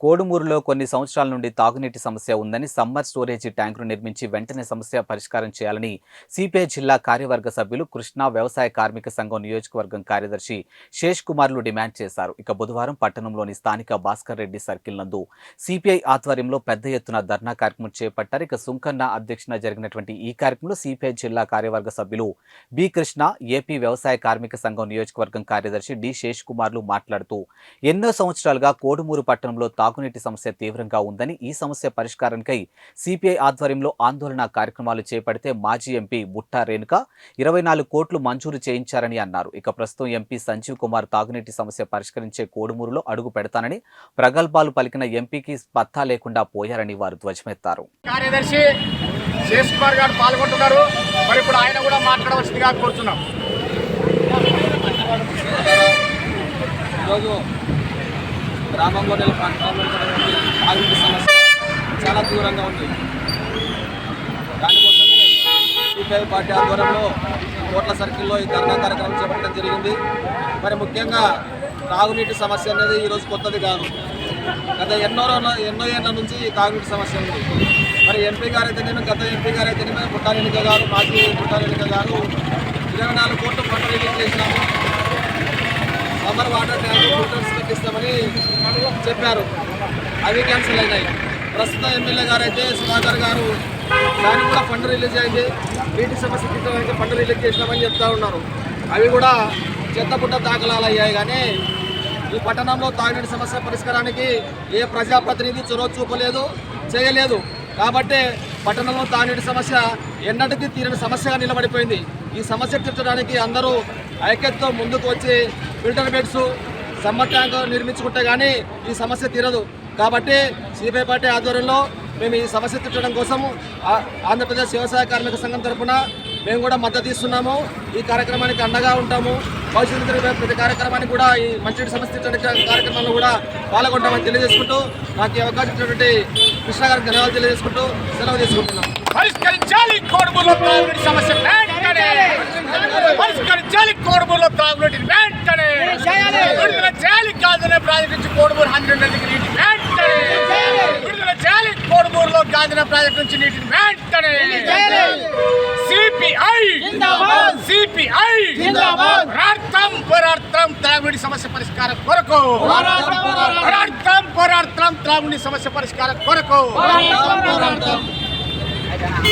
కోడుమూరులో కొన్ని సంవత్సరాల నుండి తాగునీటి సమస్య ఉందని సమ్మర్ స్టోరేజీ ట్యాంకును నిర్మించి వెంటనే సమస్య పరిష్కారం చేయాలని సిపిఐ జిల్లా కార్యవర్గ సభ్యులు కృష్ణా వ్యవసాయ కార్మిక సంఘం నియోజకవర్గం కార్యదర్శి శేష్ కుమార్లు డిమాండ్ చేశారు. ఇక బుధవారం పట్టణంలోని స్థానిక భాస్కర్ రెడ్డి సర్కిల్ నందు సిపిఐ ఆధ్వర్యంలో పెద్ద ఎత్తున ధర్నా కార్యక్రమం చేపట్టారు. ఇక సుంకన్న అధ్యక్షన జరిగినటువంటి ఈ కార్యక్రమంలో సిపిఐ జిల్లా కార్యవర్గ సభ్యులు బి కృష్ణ ఏపీ వ్యవసాయ కార్మిక సంఘం నియోజకవర్గం కార్యదర్శి డి శేష్ కుమార్లు మాట్లాడుతూ ఎన్నో సంవత్సరాలుగా కోడుమూరు పట్టణంలో తాగునీటి సమస్య తీవ్రంగా ఉందని ఈ సమస్య పరిష్కారానికై సిపిఐ ఆధ్వర్యంలో ఆందోళన కార్యక్రమాలు చేపడితే మాజీ ఎంపీ బుట్టా రేణుక ఇరవై నాలుగు కోట్లు మంజూరు చేయించారని అన్నారు. ఇక ప్రస్తుతం ఎంపీ సంజీవ్ కుమార్ తాగునీటి సమస్య పరిష్కరించే కోడుమూరులో అడుగు పెడతానని ప్రగల్భాలు పలికిన ఎంపీకి పత్తా లేకుండా పోయారని వారు ధ్వజమెత్తారు. కార్యదర్శి శేష్ కుమార్ గారు పాల్గొంటున్నారు. మరి ఇప్పుడు ఆయన కూడా మాట్లాడవలసిందిగా కోరుతున్నాం ఈరోజు గ్రామంలో నెల ప్రాంతంలో సమస్య చాలా దూరంగా ఉంది. దానికోసమే సిపిఐ పార్టీ ఆధ్వర్యంలో కోట్ల సర్కిల్లో ఈ ధర్నా కార్యక్రమం చేపట్టడం జరిగింది. మరి ముఖ్యంగా తాగునీటి సమస్య అనేది ఈరోజు కొత్తది కాదు. గత ఎన్నో ఎన్నో ఏళ్ళ నుంచి ఈ తాగునీటి సమస్య ఉంది. మరి ఎంపీ గారు అయితేనేమి గత ఎంపీ గారు అయితేనేమి ఎన్నిక గారు మాజీ పుట్టారెనిక గారు ఇరవై నాలుగు కోట్లు పంట రిలీజ్ చేసినాము సమ్మర్ వాటర్ ట్యాంక్ చేస్తామని చెప్పారు. అవి క్యాన్సిల్ అయినాయి. ప్రస్తుతం ఎమ్మెల్యే గారు అయితే సుధాకర్ గారు దాన్ని కూడా ఫండ్ రిలీజ్ అయింది నీటి సమస్య తీర్చడానికి ఫండ్ రిలీజ్ చేసినామని చెప్తా ఉన్నారు. అవి కూడా చెత్తపుట్ట దాఖలాలు అయ్యాయి కానీ ఈ పట్టణంలో తాగునీటి సమస్య పరిష్కారానికి ఏ ప్రజాప్రతినిధి చొరవ చూపలేదు చేయలేదు. కాబట్టి పట్టణంలో తాగునీటి సమస్య ఎన్నటికీ తీరని సమస్యగా నిలబడిపోయింది. ఈ సమస్య తీర్చడానికి అందరూ ఐక్యతతో ముందుకు వచ్చి ఫిల్టర్ బెడ్స్ సమ్మర్ ట్యాంక్ నిర్మించుకుంటే కానీ ఈ సమస్య తీరదు. కాబట్టి సిపిఐ పార్టీ ఆధ్వర్యంలో మేము ఈ సమస్య తీర్చడం కోసం ఆంధ్రప్రదేశ్ వ్యవసాయ కార్మిక సంఘం తరఫున మేము కూడా మద్దతు ఇస్తున్నాము. ఈ కార్యక్రమానికి అండగా ఉంటాము. భవిష్యత్తు ప్రతి కార్యక్రమానికి కూడా ఈ మంచి సమస్య తీర్చడానికి కార్యక్రమంలో కూడా పాల్గొంటామని తెలియజేసుకుంటూ నాకు ఈ అవకాశం ఇచ్చినటువంటి కృష్ణ గారికి ధన్యవాదాలు తెలియజేసుకుంటూ సెలవు తీసుకుంటున్నాం. పరిష్కరించాలి సమస్య. పరిష్కరించాలి. నుంచి కోడుమూరు హండ్రెడ్ నదికి నీటి వెంటనే! విడుదల చేయాలి కోడుమూరులో గాంధీ ప్రాజెక్ట్ నుంచి నీటిని వెంటనే! సిపిఐ! సిపిఐ! పోరాడతాం పోరాడతాం త్రాగుడి సమస్య పరిష్కారం కొరకు! పోరాడతాం పోరాడతాం త్రాగుడి సమస్య పరిష్కారం కొరకు!